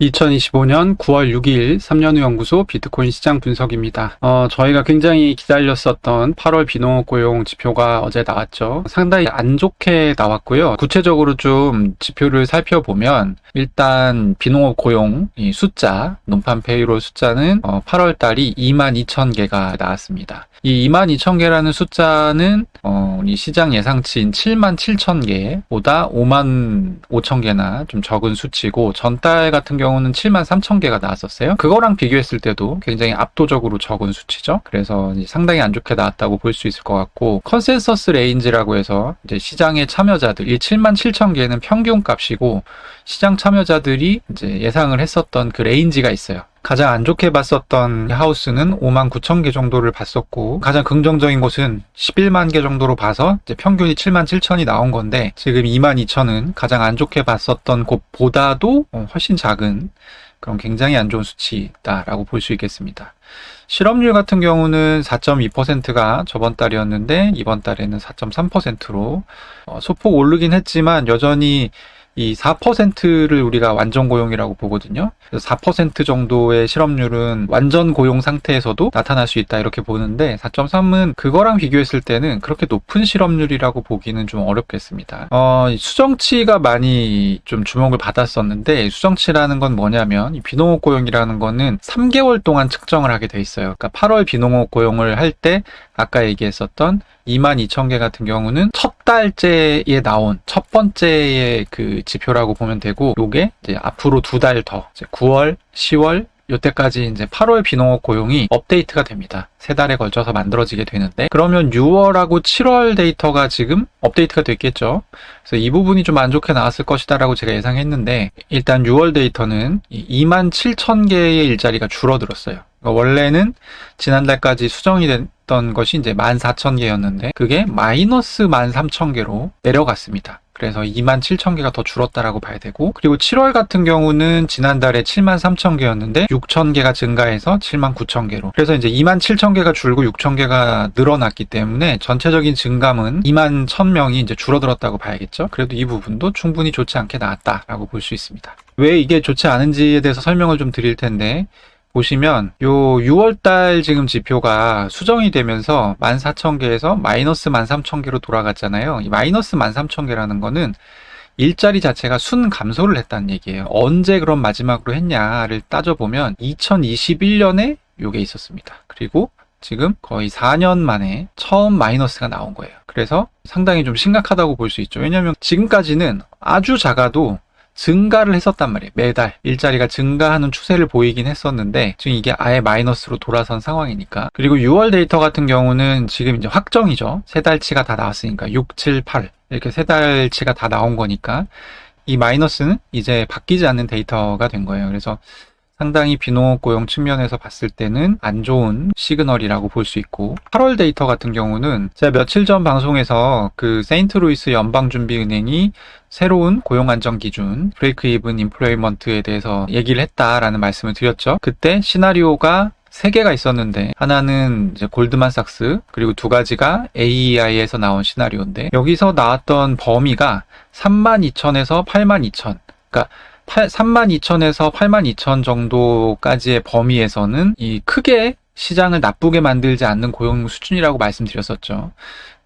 2025년 9월 6일 3년후 연구소 비트코인 시장 분석입니다. 어, 저희가 굉장히 기다렸었던 8월 비농업 고용 지표가 어제 나왔죠. 상당히 안 좋게 나왔고요. 구체적으로 좀 지표를 살펴보면 일단 비농업 고용 이 숫자, 논판 페이롤 숫자는 어, 8월 달이 2만 2천 개가 나왔습니다. 이 2만 2천 개라는 숫자는 어, 우리 시장 예상치인 7만 7천 개보다 5만 5천 개나 좀 적은 수치고 전달 같은 경우 는 7만 3천 개가 나왔었어요. 그거랑 비교했을 때도 굉장히 압도적으로 적은 수치죠. 그래서 상당히 안 좋게 나왔다고 볼 수 있을 것 같고 컨센서스 레인지라고 해서 이제 시장의 참여자들 이 7만 7천 개는 평균 값이고 시장 참여자들이 이제 예상을 했었던 그 레인지가 있어요. 가장 안 좋게 봤었던 하우스는 5만 9천 개 정도를 봤었고 가장 긍정적인 곳은 11만 개 정도로 봐서 평균이 7만 7천이 나온 건데 지금 2만 2천은 가장 안 좋게 봤었던 곳보다도 어, 훨씬 작은 그런 굉장히 안 좋은 수치다라고 볼 수 있겠습니다. 실업률 같은 경우는 4.2%가 저번 달이었는데 이번 달에는 4.3%로 어, 소폭 오르긴 했지만 여전히 이 4%를 우리가 완전 고용이라고 보거든요. 그래서 4% 정도의 실업률은 완전 고용 상태에서도 나타날 수 있다 이렇게 보는데 4.3은 그거랑 비교했을 때는 그렇게 높은 실업률이라고 보기는 좀 어렵겠습니다. 어, 수정치가 많이 좀 주목을 받았었는데 수정치라는 건 뭐냐면 이 비농업 고용이라는 거는 3개월 동안 측정을 하게 돼 있어요. 그러니까 8월 비농업 고용을 할 때 아까 얘기했었던 2만 2천 개 같은 경우는 첫 달째에 나온 첫 번째의 그 지표라고 보면 되고 요게 이제 앞으로 두 달 더 9월, 10월 요때까지 이제 8월 비농업 고용이 업데이트가 됩니다. 세 달에 걸쳐서 만들어지게 되는데 그러면 6월하고 7월 데이터가 지금 업데이트가 됐겠죠. 그래서 이 부분이 좀 안 좋게 나왔을 것이다라고 제가 예상했는데 일단 6월 데이터는 2만 7천 개의 일자리가 줄어들었어요. 그러니까 원래는 지난달까지 수정이 됐던 것이 이제 14,000개였는데 그게 마이너스 13,000개로 내려갔습니다. 그래서 2만 7천 개가 더 줄었다라고 봐야 되고 그리고 7월 같은 경우는 지난달에 7만 3천 개였는데 6천 개가 증가해서 7만 9천 개로 그래서 이제 2만 7천 개가 줄고 6천 개가 늘어났기 때문에 전체적인 증감은 2만 1천 명이 이제 줄어들었다고 봐야겠죠. 그래도 이 부분도 충분히 좋지 않게 나왔다라고 볼 수 있습니다. 왜 이게 좋지 않은지에 대해서 설명을 좀 드릴 텐데 보시면 요 6월달 지금 지표가 수정이 되면서 14,000개에서 마이너스 13,000개로 돌아갔잖아요. 이 마이너스 13,000개라는 거는 일자리 자체가 순 감소를 했다는 얘기예요. 언제 그럼 마지막으로 했냐를 따져보면 2021년에 요게 있었습니다. 그리고 지금 거의 4년 만에 처음 마이너스가 나온 거예요. 그래서 상당히 좀 심각하다고 볼 수 있죠. 왜냐하면 지금까지는 아주 작아도 증가를 했었단 말이에요. 매달 일자리가 증가하는 추세를 보이긴 했었는데 지금 이게 아예 마이너스로 돌아선 상황이니까. 그리고 6월 데이터 같은 경우는 지금 이제 확정이죠. 세 달치가 다 나왔으니까 6, 7, 8 이렇게 세 달치가 다 나온 거니까 이 마이너스는 이제 바뀌지 않는 데이터가 된 거예요. 그래서 상당히 비농업 고용 측면에서 봤을 때는 안 좋은 시그널이라고 볼 수 있고 8월 데이터 같은 경우는 제가 며칠 전 방송에서 그 세인트루이스 연방준비은행이 새로운 고용 안정 기준 브레이크 이븐 인플레이먼트에 대해서 얘기를 했다라는 말씀을 드렸죠. 그때 시나리오가 세 개가 있었는데 하나는 이제 골드만삭스 그리고 두 가지가 AEI에서 나온 시나리오인데 여기서 나왔던 범위가 32,000에서 82,000 그러니까 32,000에서 82,000 정도까지의 범위에서는 이 크게 시장을 나쁘게 만들지 않는 고용 수준이라고 말씀드렸었죠.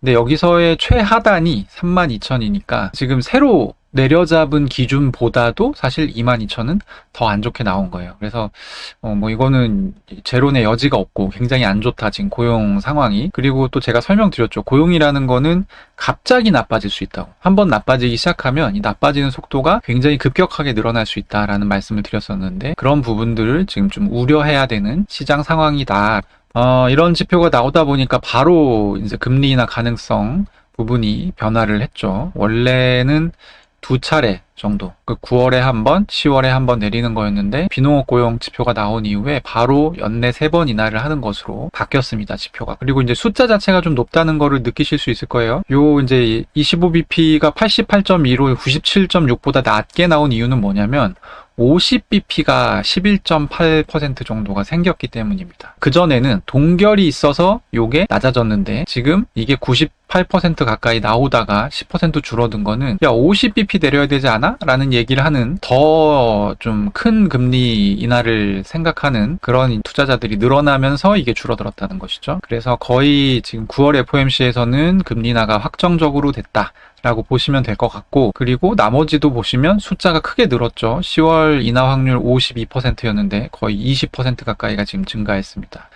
근데 여기서의 최하단이 32,000이니까 지금 새로 내려잡은 기준보다도 사실 22,000은 더 안 좋게 나온 거예요. 그래서 어 뭐 이거는 제론의 여지가 없고 굉장히 안 좋다 지금 고용 상황이. 그리고 또 제가 설명드렸죠. 고용이라는 거는 갑자기 나빠질 수 있다고. 한번 나빠지기 시작하면 이 나빠지는 속도가 굉장히 급격하게 늘어날 수 있다라는 말씀을 드렸었는데 그런 부분들을 지금 좀 우려해야 되는 시장 상황이다. 어, 이런 지표가 나오다 보니까 바로 이제 금리나 가능성 부분이 변화를 했죠. 원래는 두 차례 정도. 그 9월에 한 번, 10월에 한 번 내리는 거였는데 비농업 고용 지표가 나온 이후에 바로 연내 세 번 인하를 하는 것으로 바뀌었습니다. 지표가. 그리고 이제 숫자 자체가 좀 높다는 거를 느끼실 수 있을 거예요. 요 이제 25bp가 88.2로 97.6보다 낮게 나온 이유는 뭐냐면 50bp가 11.8% 정도가 생겼기 때문입니다. 그전에는 동결이 있어서 요게 낮아졌는데 지금 이게 98% 가까이 나오다가 10% 줄어든 거는 야 50bp 내려야 되지 않아? 라는 얘기를 하는 더 좀 큰 금리 인하를 생각하는 그런 투자자들이 늘어나면서 이게 줄어들었다는 것이죠. 그래서 거의 지금 9월 FOMC에서는 금리 인하가 확정적으로 됐다. 라고 보시면 될 것 같고 그리고 나머지도 보시면 숫자가 크게 늘었죠. 10월 인하 확률 52%였는데 거의 20% 가까이가 지금 증가했습니다.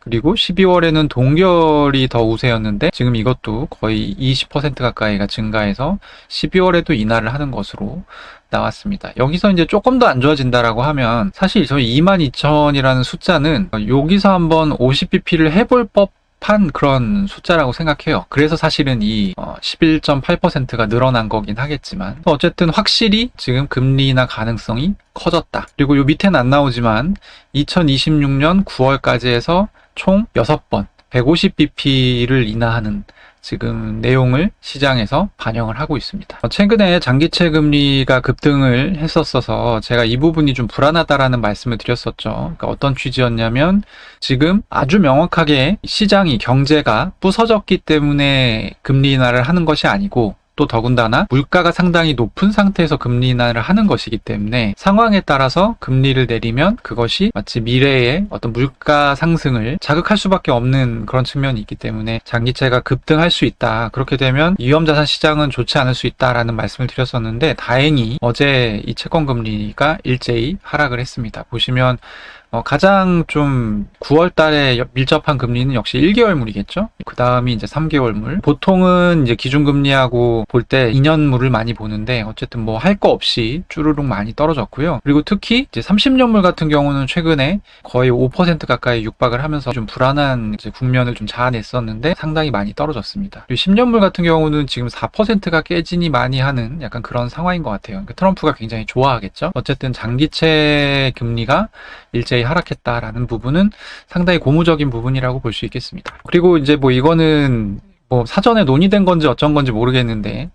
그리고 12월에는 동결이 더 우세였는데 지금 이것도 거의 20% 가까이가 증가해서 12월에도 인하를 하는 것으로 나왔습니다. 여기서 이제 조금 더 안 좋아진다라고 하면 사실 저희 22,000이라는 숫자는 여기서 한번 50bp를 해볼 법 한 그런 숫자라고 생각해요. 그래서 사실은 이 11.8%가 늘어난 거긴 하겠지만 어쨌든 확실히 지금 금리 인하 가능성이 커졌다. 그리고 요 밑에는 안 나오지만 2026년 9월까지 해서 총 6번 150bp를 인하하는 지금 내용을 시장에서 반영을 하고 있습니다. 최근에 장기채 금리가 급등을 했었어서 제가 이 부분이 좀 불안하다라는 말씀을 드렸었죠. 그러니까 어떤 취지였냐면 지금 아주 명확하게 시장이 경제가 부서졌기 때문에 금리 인하를 하는 것이 아니고 또 더군다나 물가가 상당히 높은 상태에서 금리 인하를 하는 것이기 때문에 상황에 따라서 금리를 내리면 그것이 마치 미래의 어떤 물가 상승을 자극할 수밖에 없는 그런 측면이 있기 때문에 장기채가 급등할 수 있다. 그렇게 되면 위험자산 시장은 좋지 않을 수 있다라는 말씀을 드렸었는데 다행히 어제 이 채권 금리가 일제히 하락을 했습니다. 보시면 어, 가장 좀 9월 달에 밀접한 금리는 역시 1개월물이겠죠? 그 다음이 이제 3개월물. 보통은 이제 기준금리하고 볼 때 2년물을 많이 보는데 어쨌든 뭐 할 거 없이 쭈루룩 많이 떨어졌고요. 그리고 특히 이제 30년물 같은 경우는 최근에 거의 5% 가까이 육박을 하면서 좀 불안한 국면을 좀 자아냈었는데 상당히 많이 떨어졌습니다. 그리고 10년물 같은 경우는 지금 4%가 깨지니 많이 하는 약간 그런 상황인 것 같아요. 그러니까 트럼프가 굉장히 좋아하겠죠? 어쨌든 장기채 금리가 일제 히 하락했다라는 부분은 상당히 고무적인 부분이라고 볼 수 있겠습니다. 그리고 이제 뭐 이거는 뭐 사전에 논의된 건지 어쩐 건지 모르겠는데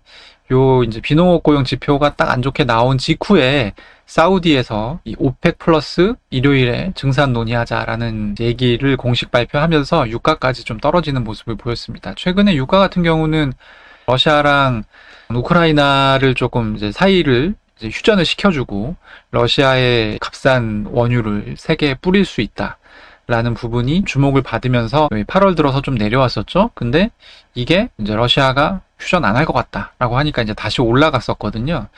요 이제 비농업 고용 지표가 딱 안 좋게 나온 직후에 사우디에서 이 오펙 플러스 일요일에 증산 논의하자라는 얘기를 공식 발표하면서 유가까지 좀 떨어지는 모습을 보였습니다. 최근에 유가 같은 경우는 러시아랑 우크라이나를 조금 이제 사이를 이제 휴전을 시켜주고 러시아의 값싼 원유를 세계에 뿌릴 수 있다. 라는 부분이 주목을 받으면서 8월 들어서 좀 내려왔었죠. 근데 이게 이제 러시아가 휴전 안 할 것 같다라고 하니까 이제 다시 올라갔었거든요.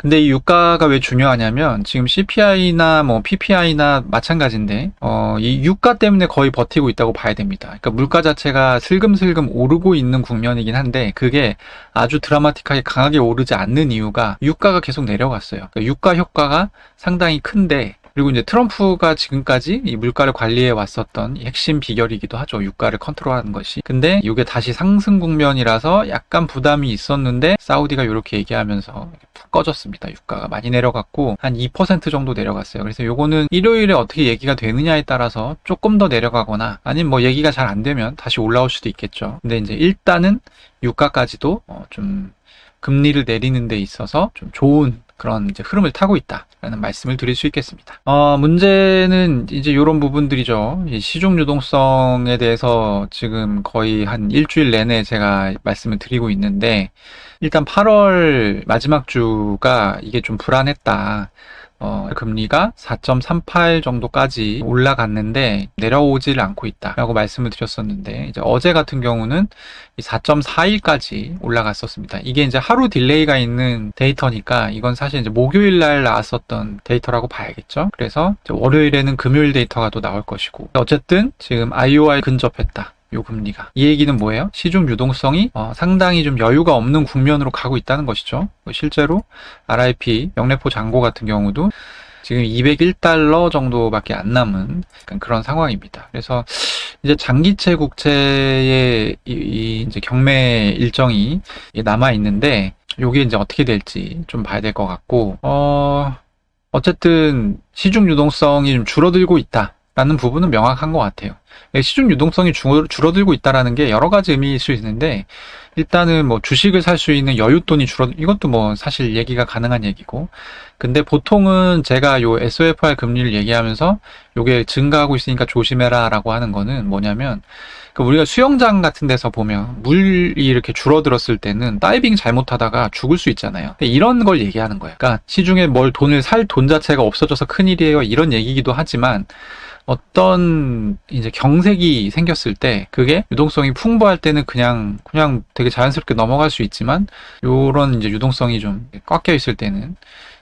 근데 이 유가가 왜 중요하냐면 지금 CPI나 뭐 PPI나 마찬가지인데 어, 이 유가 때문에 거의 버티고 있다고 봐야 됩니다. 그러니까 물가 자체가 슬금슬금 오르고 있는 국면이긴 한데 그게 아주 드라마틱하게 강하게 오르지 않는 이유가 유가가 계속 내려갔어요. 그러니까 유가 효과가 상당히 큰데 그리고 이제 트럼프가 지금까지 이 물가를 관리해 왔었던 핵심 비결이기도 하죠. 유가를 컨트롤하는 것이. 근데 이게 다시 상승 국면이라서 약간 부담이 있었는데 사우디가 이렇게 얘기하면서 푹 꺼졌습니다. 유가가 많이 내려갔고 한 2% 정도 내려갔어요. 그래서 요거는 일요일에 어떻게 얘기가 되느냐에 따라서 조금 더 내려가거나 아니면 뭐 얘기가 잘 안 되면 다시 올라올 수도 있겠죠. 근데 이제 일단은 유가까지도 어 좀 금리를 내리는 데 있어서 좀 좋은 그런 이제 흐름을 타고 있다라는 말씀을 드릴 수 있겠습니다. 어, 문제는 이제 이런 부분들이죠. 시중 유동성에 대해서 지금 거의 한 일주일 내내 제가 말씀을 드리고 있는데 일단 8월 마지막 주가 이게 좀 불안했다. 어, 금리가 4.38 정도까지 올라갔는데 내려오질 않고 있다라고 말씀을 드렸었는데 이제 어제 같은 경우는 4.41까지 올라갔었습니다. 이게 이제 하루 딜레이가 있는 데이터니까 이건 사실 이제 목요일 날 나왔었던 데이터라고 봐야겠죠. 그래서 월요일에는 금요일 데이터가 또 나올 것이고 어쨌든 지금 IOI 근접했다. 요 금리가. 이 얘기는 뭐예요? 시중 유동성이 어, 상당히 좀 여유가 없는 국면으로 가고 있다는 것이죠. 뭐 실제로 RIP 명래포 잔고 같은 경우도 지금 201달러 정도밖에 안 남은 그런 상황입니다. 그래서 이제 장기채 국채의 이, 이 이제 경매 일정이 남아 있는데 요게 이제 어떻게 될지 좀 봐야 될 것 같고 어 어쨌든 시중 유동성이 좀 줄어들고 있다. 라는 부분은 명확한 것 같아요. 네, 시중 유동성이 줄- 줄어들고 있다라는 게 여러 가지 의미일 수 있는데 일단은 뭐 주식을 살 수 있는 여윳돈이 줄어 이것도 뭐 사실 얘기가 가능한 얘기고 근데 보통은 제가 요 SOFR 금리를 얘기하면서 요게 증가하고 있으니까 조심해라라고 하는 거는 뭐냐면 그 우리가 수영장 같은 데서 보면 물이 이렇게 줄어들었을 때는 다이빙 잘못하다가 죽을 수 있잖아요. 이런 걸 얘기하는 거예요. 그러니까 시중에 뭘 돈을 살 돈 자체가 없어져서 큰 일이에요. 이런 얘기기도 하지만 어떤 이제 경색이 생겼을 때 그게 유동성이 풍부할 때는 그냥 그냥 되게 자연스럽게 넘어갈 수 있지만 요런 이제 유동성이 좀꽉껴 있을 때는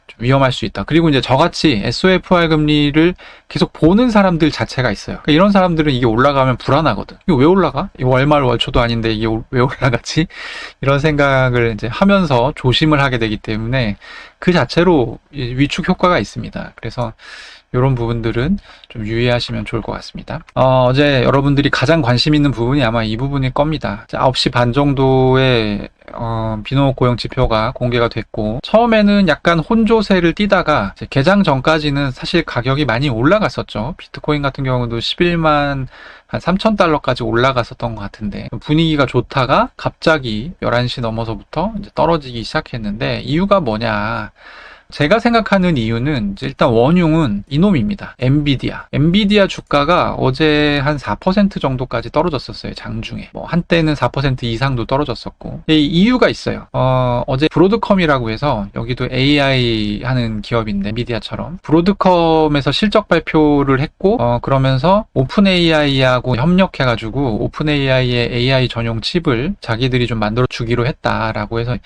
좀 위험할 수 있다. 그리고 이제 저같이 SOFR 금리를 계속 보는 사람들 자체가 있어요. 그러니까 이런 사람들은 이게 올라가면 불안하거든. 이거 왜 올라가? 이거 월말 월초도 아닌데 이게 올- 왜 올라가지? 이런 생각을 이제 하면서 조심을 하게 되기 때문에 그 자체로 이 위축 효과가 있습니다. 그래서 이런 부분들은 좀 유의하시면 좋을 것 같습니다. 어, 제 여러분들이 가장 관심 있는 부분이 아마 이 부분일 겁니다. 이제 9시 반 정도에 어, 비노 고용 지표가 공개가 됐고 처음에는 약간 혼조세를 띠다가 개장 전까지는 사실 가격이 많이 올라갔었죠. 비트코인 같은 경우도 11만 한 3천 달러까지 올라갔었던 것 같은데 분위기가 좋다가 갑자기 11시 넘어서부터 떨어지기 시작했는데 이유가 뭐냐? 제가 생각하는 이유는 일단 원흉은 이놈입니다. 엔비디아. 엔비디아 주가가 어제 한 4% 정도까지 떨어졌었어요. 장중에. 뭐 한때는 4% 이상도 떨어졌었고. 이 이유가 있어요. 어, 어제 브로드컴이라고 해서 여기도 AI 하는 기업인데 엔비디아처럼 브로드컴에서 실적 발표를 했고 어, 그러면서 오픈 AI하고 협력해 가지고 오픈 AI의 AI 전용 칩을 자기들이 좀 만들어 주기로 했다라고 해서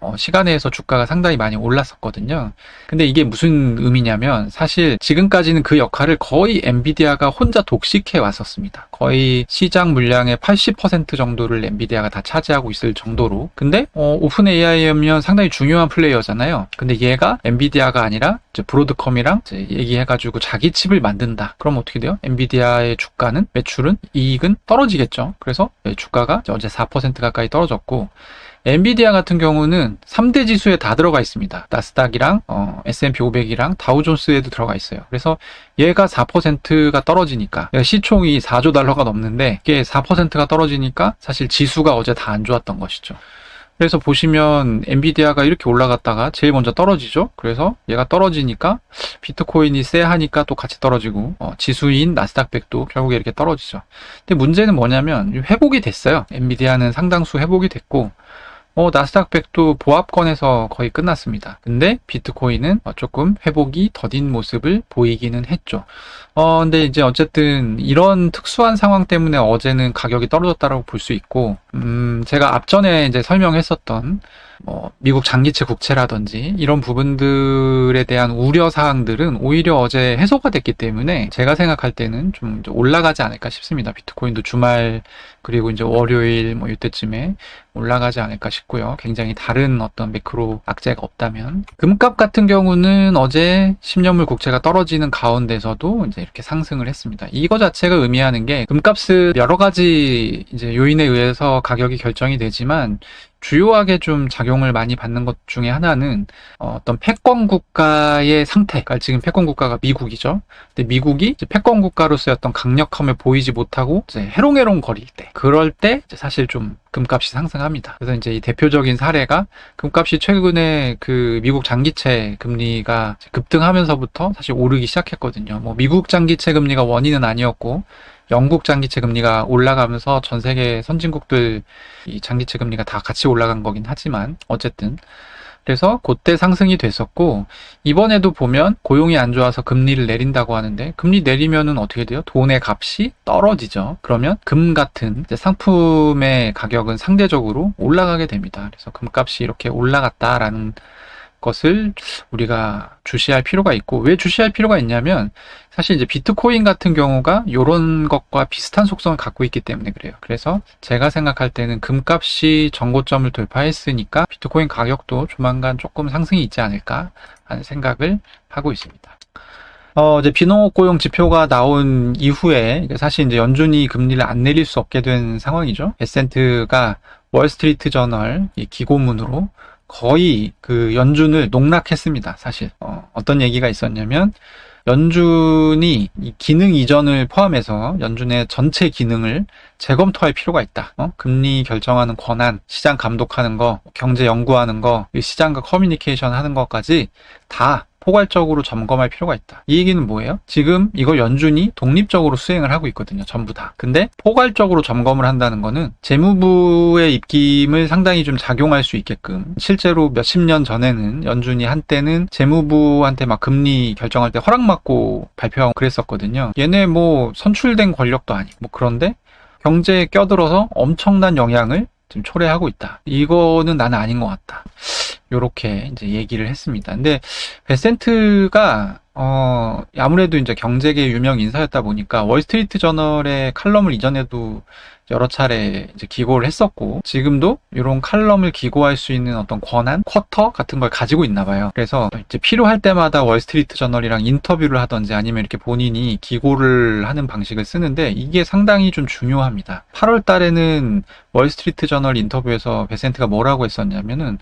어, 시간에서 주가가 상당히 많이 올랐었거든요. 근데 이게 무슨 의미냐면 사실 지금까지는 그 역할을 거의 엔비디아가 혼자 독식해 왔었습니다. 거의 시장 물량의 80% 정도를 엔비디아가 다 차지하고 있을 정도로. 근데 어, 오픈 AI면 상당히 중요한 플레이어잖아요. 근데 얘가 엔비디아가 아니라 이제 브로드컴이랑 이제 얘기해가지고 자기 칩을 만든다. 그럼 어떻게 돼요? 엔비디아의 주가는 매출은 이익은 떨어지겠죠. 그래서 주가가 이제 어제 4% 가까이 떨어졌고 엔비디아 같은 경우는 3대 지수에 다 들어가 있습니다. 나스닥이랑 어, S&P 500이랑 다우존스에도 들어가 있어요. 그래서 얘가 4%가 떨어지니까 시총이 4조 달러가 넘는데 이게 4%가 떨어지니까 사실 지수가 어제 다 안 좋았던 것이죠. 그래서 보시면 엔비디아가 이렇게 올라갔다가 제일 먼저 떨어지죠. 그래서 얘가 떨어지니까 비트코인이 쎄하니까 또 같이 떨어지고 어, 지수인 나스닥 100도 결국에 이렇게 떨어지죠. 근데 문제는 뭐냐면 회복이 됐어요. 엔비디아는 상당수 회복이 됐고 어, 나스닥 100도 보합권에서 거의 끝났습니다. 근데 비트코인은 어, 조금 회복이 더딘 모습을 보이기는 했죠. 어, 근데 이제 어쨌든 이런 특수한 상황 때문에 어제는 가격이 떨어졌다라고 볼 수 있고, 음, 제가 앞전에 이제 설명했었던 뭐 미국 장기채 국채라든지 이런 부분들에 대한 우려 사항들은 오히려 어제 해소가 됐기 때문에 제가 생각할 때는 좀 올라가지 않을까 싶습니다. 비트코인도 주말 그리고 이제 월요일 뭐 이때쯤에 올라가지 않을까 싶고요. 굉장히 다른 어떤 매크로 악재가 없다면 금값 같은 경우는 어제 10년물 국채가 떨어지는 가운데서도 이제 이렇게 상승을 했습니다. 이거 자체가 의미하는 게 금값은 여러 가지 이제 요인에 의해서 가격이 결정이 되지만 주요하게 좀 작용을 많이 받는 것 중에 하나는 어, 떤 패권 국가의 상태. 그러니까 지금 패권 국가가 미국이죠. 근데 미국이 패권 국가로서의 어떤 강력함을 보이지 못하고 해롱해롱 거릴 때, 그럴 때 사실 좀 금값이 상승합니다. 그래서 이제 이 대표적인 사례가 금값이 최근에 그 미국 장기채 금리가 급등하면서부터 사실 오르기 시작했거든요. 뭐 미국 장기채 금리가 원인은 아니었고 영국 장기채 금리가 올라가면서 전 세계 선진국들 이 장기채 금리가 다 같이 올라간 거긴 하지만 어쨌든 그래서 그때 상승이 됐었고 이번에도 보면 고용이 안 좋아서 금리를 내린다고 하는데 금리 내리면은 어떻게 돼요? 돈의 값이 떨어지죠. 그러면 금 같은 상품의 가격은 상대적으로 올라가게 됩니다. 그래서 금값이 이렇게 올라갔다라는 것을 우리가 주시할 필요가 있고 왜 주시할 필요가 있냐면 사실 이제 비트코인 같은 경우가 이런 것과 비슷한 속성을 갖고 있기 때문에 그래요. 그래서 제가 생각할 때는 금값이 정고점을 돌파했으니까 비트코인 가격도 조만간 조금 상승이 있지 않을까 하는 생각을 하고 있습니다. 어, 이제 비농업 고용 지표가 나온 이후에 사실 이제 연준이 금리를 안 내릴 수 없게 된 상황이죠. 베센트가 월스트리트 저널 이 기고문으로 거의 그 연준을 농락했습니다. 사실 어, 어떤 얘기가 있었냐면 연준이 이 기능 이전을 포함해서 연준의 전체 기능을 재검토할 필요가 있다. 어? 금리 결정하는 권한, 시장 감독하는 거, 경제 연구하는 거, 이 시장과 커뮤니케이션 하는 것까지 다 포괄적으로 점검할 필요가 있다. 이 얘기는 뭐예요? 지금 이걸 연준이 독립적으로 수행을 하고 있거든요. 전부 다. 근데 포괄적으로 점검을 한다는 거는 재무부의 입김을 상당히 좀 작용할 수 있게끔 실제로 몇십 년 전에는 연준이 한때는 재무부한테 막 금리 결정할 때 허락받고 발표하고 그랬었거든요. 얘네 뭐 선출된 권력도 아니고 뭐 그런데 경제에 껴들어서 엄청난 영향을 지금 초래하고 있다. 이거는 나는 아닌 것 같다. 요렇게 이제 얘기를 했습니다. 근데 베센트가 어 아무래도 이제 경제계 유명 인사였다 보니까 월스트리트 저널의 칼럼을 이전에도 여러 차례 이제 기고를 했었고 지금도 이런 칼럼을 기고할 수 있는 어떤 권한, 쿼터 같은 걸 가지고 있나 봐요. 그래서 이제 필요할 때마다 월스트리트 저널이랑 인터뷰를 하던지 아니면 이렇게 본인이 기고를 하는 방식을 쓰는데 이게 상당히 좀 중요합니다. 8월 달에는 월스트리트 저널 인터뷰에서 베센트가 뭐라고 했었냐면은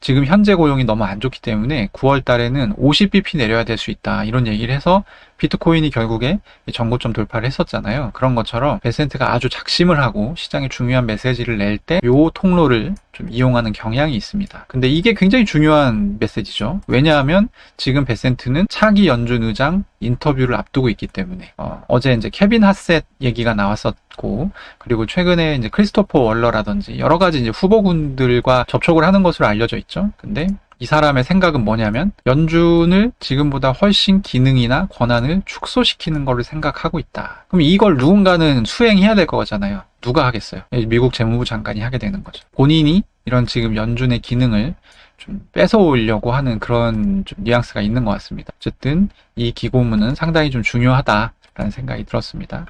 지금 현재 고용이 너무 안 좋기 때문에 9월 달에는 50bp 내려야 될 수 있다. 이런 얘기를 해서 비트코인이 결국에 전고점 돌파를 했었잖아요. 그런 것처럼 베센트가 아주 작심을 하고 시장에 중요한 메시지를 낼 때 요 통로를 좀 이용하는 경향이 있습니다. 근데 이게 굉장히 중요한 메시지죠. 왜냐하면 지금 베센트는 차기 연준 의장 인터뷰를 앞두고 있기 때문에 어, 제 이제 케빈 하셋 얘기가 나왔었고 그리고 최근에 이제 크리스토퍼 월러라든지 여러 가지 이제 후보군들과 접촉을 하는 것으로 알려져 있죠. 근데 이 사람의 생각은 뭐냐면 연준을 지금보다 훨씬 기능이나 권한을 축소시키는 것을 생각하고 있다. 그럼 이걸 누군가는 수행해야 될 거잖아요. 누가 하겠어요? 미국 재무부 장관이 하게 되는 거죠. 본인이 이런 지금 연준의 기능을 좀 뺏어오려고 하는 그런 좀 뉘앙스가 있는 것 같습니다. 어쨌든 이 기고문은 상당히 좀 중요하다라는 생각이 들었습니다.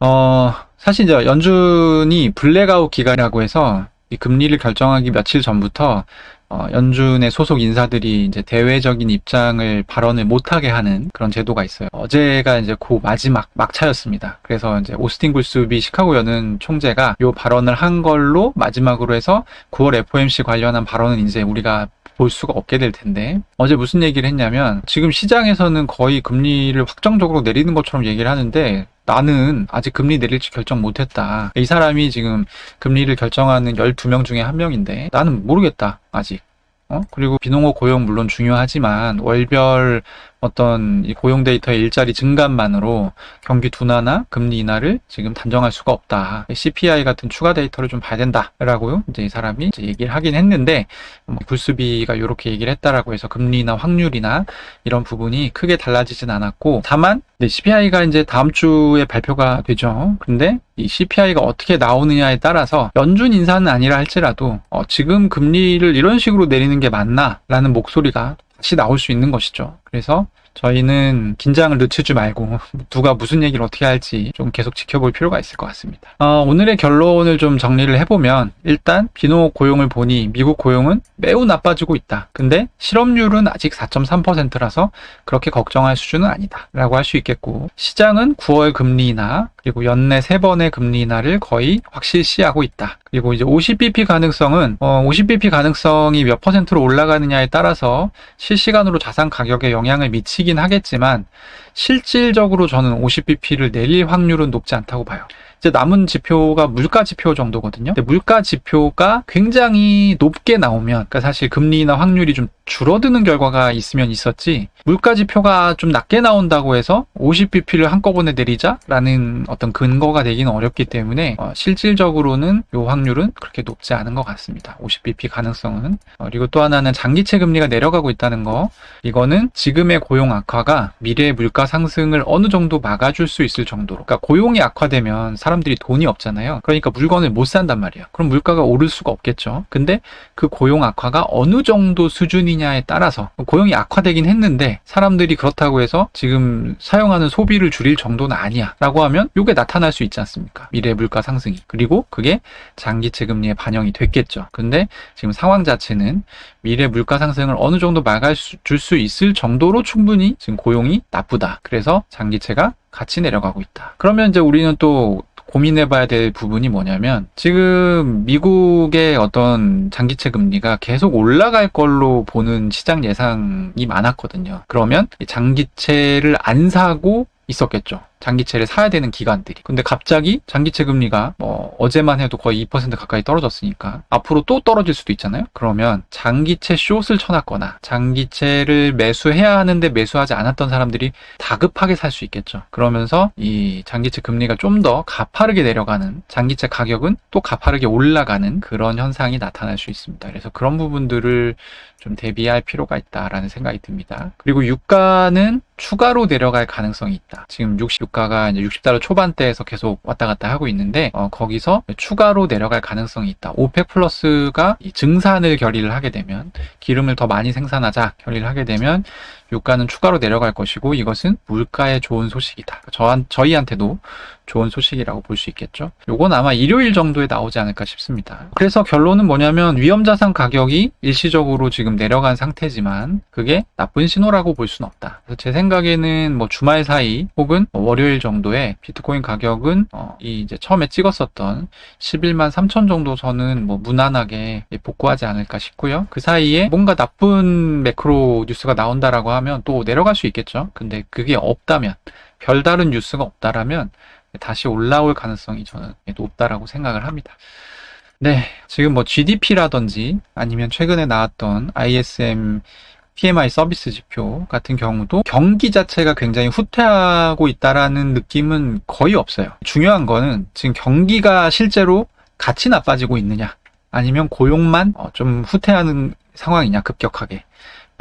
어, 사실 이제 연준이 블랙아웃 기간이라고 해서 이 금리를 결정하기 며칠 전부터 어, 연준의 소속 인사들이 이제 대외적인 입장을 발언을 못하게 하는 그런 제도가 있어요. 어제가 이제 그 마지막 막차였습니다. 그래서 이제 오스틴 굴스비 시카고 연은 총재가 요 발언을 한 걸로 마지막으로 해서 9월 FOMC 관련한 발언은 이제 우리가 볼 수가 없게 될 텐데 어제 무슨 얘기를 했냐면 지금 시장에서는 거의 금리를 확정적으로 내리는 것처럼 얘기를 하는데 나는 아직 금리 내릴지 결정 못했다. 이 사람이 지금 금리를 결정하는 12명 중에 한 명인데 나는 모르겠다. 아직. 어? 그리고 비농업 고용 물론 중요하지만 월별 어떤 고용 데이터의 일자리 증감만으로 경기 둔화나 금리 인하를 지금 단정할 수가 없다. CPI 같은 추가 데이터를 좀 봐야 된다라고 이제 이 사람이 이제 얘기를 하긴 했는데 뭐 굴수비가 이렇게 얘기를 했다라고 해서 금리나 확률이나 이런 부분이 크게 달라지진 않았고 다만 CPI가 이제 다음 주에 발표가 되죠. 근데 이 CPI가 어떻게 나오느냐에 따라서 연준 인사는 아니라 할지라도 어, 지금 금리를 이런 식으로 내리는 게 맞나라는 목소리가 나올 수 있는 것이죠. 그래서 저희는 긴장을 늦추지 말고 누가 무슨 얘기를 어떻게 할지 좀 계속 지켜볼 필요가 있을 것 같습니다. 어, 오늘의 결론을 좀 정리를 해보면 일단 비농업 고용을 보니 미국 고용은 매우 나빠지고 있다. 근데 실업률은 아직 4.3%라서 그렇게 걱정할 수준은 아니다. 라고 할 수 있겠고 시장은 9월 금리 인하 그리고 연내 3번의 금리 인하를 거의 확실시하고 있다. 그리고 이제 50bp 가능성은 어, 50bp 가능성이 몇 퍼센트로 올라가느냐에 따라서 실시간으로 자산 가격에 영향을 미치긴 하겠지만 실질적으로 저는 50bp를 내릴 확률은 높지 않다고 봐요. 이제 남은 지표가 물가 지표 정도거든요. 물가 지표가 굉장히 높게 나오면, 그러니까 사실 금리나 확률이 좀 줄어드는 결과가 있으면 있었지, 물가 지표가 좀 낮게 나온다고 해서 50bp를 한꺼번에 내리자라는 어떤 근거가 되기는 어렵기 때문에 어, 실질적으로는 이 확률은 그렇게 높지 않은 것 같습니다. 50bp 가능성은. 어, 그리고 또 하나는 장기채 금리가 내려가고 있다는 거. 이거는 지금의 고용 악화가 미래의 물가 상승을 어느 정도 막아줄 수 있을 정도로. 그러니까 고용이 악화되면 사람 사람들이 돈이 없잖아요. 그러니까 물건을 못 산단 말이에요. 그럼 물가가 오를 수가 없겠죠. 근데 그 고용 악화가 어느 정도 수준이냐에 따라서 고용이 악화되긴 했는데 사람들이 그렇다고 해서 지금 사용하는 소비를 줄일 정도는 아니야. 라고 하면 이게 나타날 수 있지 않습니까? 미래 물가 상승이. 그리고 그게 장기채 금리에 반영이 됐겠죠. 근데 지금 상황 자체는 미래 물가 상승을 어느 정도 막아 줄 수 있을 정도로 충분히 지금 고용이 나쁘다. 그래서 장기채가 같이 내려가고 있다. 그러면 이제 우리는 또 고민해봐야 될 부분이 뭐냐면 지금 미국의 어떤 장기채 금리가 계속 올라갈 걸로 보는 시장 예상이 많았거든요. 그러면 이 장기채를 안 사고 있었겠죠. 장기채를 사야 되는 기관들이. 근데 갑자기 장기채 금리가 뭐 어제만 해도 거의 2% 가까이 떨어졌으니까 앞으로 또 떨어질 수도 있잖아요. 그러면 장기채 숏을 쳐놨거나 장기채를 매수해야 하는데 매수하지 않았던 사람들이 다급하게 살 수 있겠죠. 그러면서 이 장기채 금리가 좀 더 가파르게 내려가는 장기채 가격은 또 가파르게 올라가는 그런 현상이 나타날 수 있습니다. 그래서 그런 부분들을 좀 대비할 필요가 있다라는 생각이 듭니다. 그리고 유가는 추가로 내려갈 가능성이 있다. 지금 60유가가 이제 60달러 초반대에서 계속 왔다 갔다 하고 있는데 어, 거기서 추가로 내려갈 가능성이 있다. 오펙 플러스가 이 증산을 결의를 하게 되면 기름을 더 많이 생산하자 결의를 하게 되면 유가는 추가로 내려갈 것이고 이것은 물가에 좋은 소식이다. 저한 저희한테도 좋은 소식이라고 볼 수 있겠죠. 요건 아마 일요일 정도에 나오지 않을까 싶습니다. 그래서 결론은 뭐냐면 위험자산 가격이 일시적으로 지금 내려간 상태지만 그게 나쁜 신호라고 볼 수는 없다. 제 생각에는 뭐 주말 사이 혹은 뭐 월요일 정도에 비트코인 가격은 어, 이 이제 처음에 찍었었던 11만 3천 정도 선은 뭐 무난하게 복구하지 않을까 싶고요. 그 사이에 뭔가 나쁜 매크로 뉴스가 나온다라고 하면 또 내려갈 수 있겠죠. 근데 그게 없다면 별다른 뉴스가 없다라면 다시 올라올 가능성이 저는 높다라고 생각을 합니다. 네, 지금 뭐 GDP라든지 아니면 최근에 나왔던 ISM PMI 서비스 지표 같은 경우도 경기 자체가 굉장히 후퇴하고 있다라는 느낌은 거의 없어요. 중요한 거는 지금 경기가 실제로 같이 나빠지고 있느냐 아니면 고용만 어, 좀 후퇴하는 상황이냐 급격하게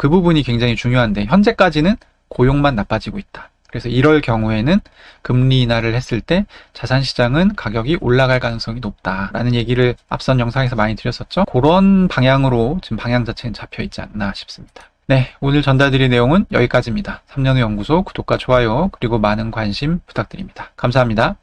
그 부분이 굉장히 중요한데 현재까지는 고용만 나빠지고 있다. 그래서 이럴 경우에는 금리 인하를 했을 때 자산 시장은 가격이 올라갈 가능성이 높다라는 얘기를 앞선 영상에서 많이 드렸었죠. 그런 방향으로 지금 방향 자체는 잡혀 있지 않나 싶습니다. 네, 오늘 전달드릴 내용은 여기까지입니다. 3년 후 연구소 구독과 좋아요 그리고 많은 관심 부탁드립니다. 감사합니다.